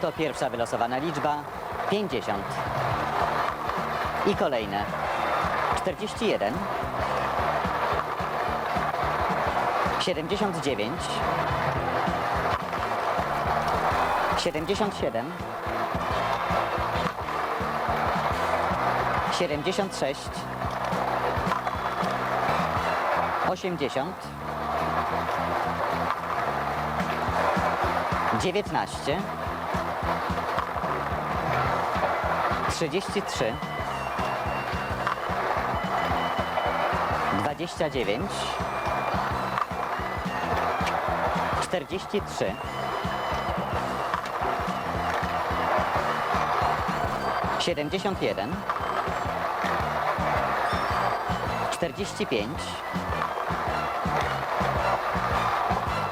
Oto pierwsza wylosowana liczba 50. I kolejne 41 79 77 76 80 19 33 29 43 71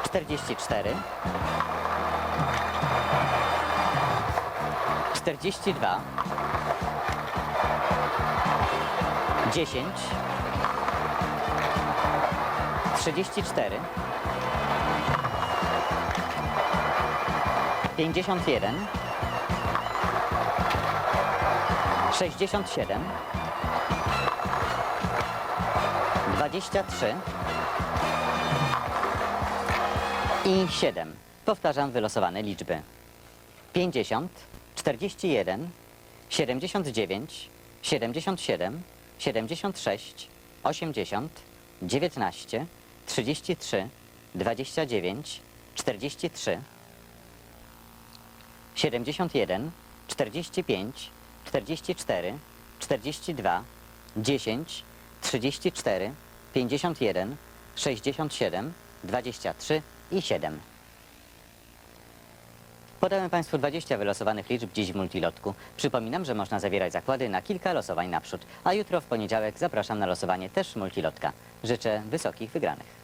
45 44 42 10 34 51 67 23 i 7. Powtarzam wylosowane liczby. 50, 41, 79, 77, 76, 80, 19, 33, 29, 43, 71, 45, 44, 42, 10, 34, 51, 67, 23 i 7. Podałem Państwu 20 wylosowanych liczb dziś w multilotku. Przypominam, że można zawierać zakłady na kilka losowań naprzód, a jutro w poniedziałek zapraszam na losowanie też multilotka. Życzę wysokich wygranych.